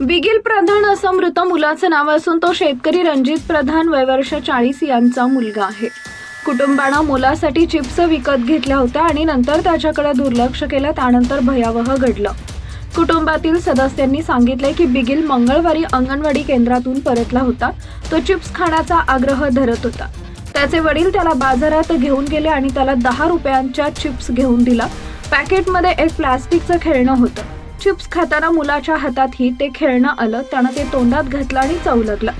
बिगिल प्रधान असं मृत मुलाचं नाव असून तो शेतकरी रणजित प्रधान वयवर्ष चाळीस यांचा मुलगा आहे. कुटुंबानं मुलासाठी चिप्स विकत घेतल्या होत्या आणि नंतर त्याच्याकडे दुर्लक्ष केलं त्यानंतर भयावह घडलं. कुटुंबातील सदस्यांनी सांगितले की बिगिल मंगळवारी अंगणवाडी केंद्रातून परतला होता. तो चिप्स खाण्याचा आग्रह धरत होता. त्याचे वडील त्याला बाजारात घेऊन गेले आणि त्याला दहा रुपयांच्या चिप्स घेऊन दिला. पॅकेटमध्ये एक प्लास्टिकचं खेळणं होतं. चिप्स खाताना मुलाच्या हातातही ते खेळणं आलं त्यानं ते तोंडात घातलं आणि चवलगलं.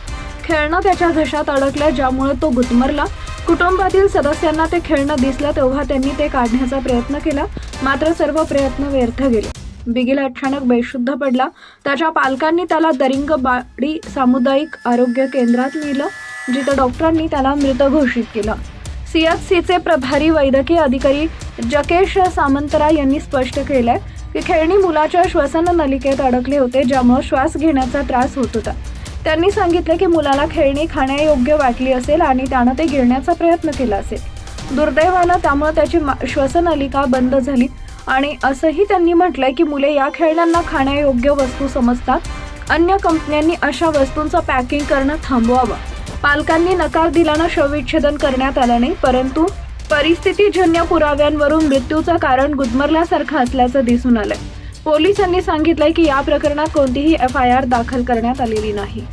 खेळणं त्याच्या घशात अडकलं ज्यामुळे तो गुदमरला. कुटुंबातील सदस्यांना ते खेळणं दिसलं तेव्हा त्यांनी ते काढण्याचा प्रयत्न केला. मात्र सर्व प्रयत्न व्यर्थ गेले. बिगिल अचानक बेशुद्ध पडला. त्याच्या पालकांनी त्याला दरिंगबाडी सामुदायिक आरोग्य केंद्रात नेलं जिथं डॉक्टरांनी त्याला मृत घोषित केलं. सीएचसीचे प्रभारी वैद्यकीय अधिकारी जकेश सामंतरा यांनी स्पष्ट केलंय की खेळणी मुलाच्या श्वसन नलिकेत अडकले होते ज्यामुळे श्वास घेण्याचा त्रास होत होता. त्यांनी सांगितले की मुलाला खेळणी खाण्यायोग्य वाटली असेल आणि त्यानं ते घेण्याचा प्रयत्न केला असेल. दुर्दैवानं त्यामुळे त्याची मा- श्वसनलिका बंद झाली आणि असंही त्यांनी म्हटलंय की मुले या खेळण्यांना खाण्यायोग्य वस्तू समजतात. अन्य कंपन्यांनी अशा वस्तूंचं पॅकिंग करणं थांबवावं. पालकांनी नकार दिल्यानं शवविच्छेदन करण्यात आलं नाही परंतु परिस्थितीजन्य पुराव्यांवरून मृत्यूचं कारण गुदमरल्यासारखं असल्याचं दिसून आलंय. पोलिसांनी सांगितलंय की या प्रकरणात कोणतीही एफ आय आर दाखल करण्यात आलेली नाही.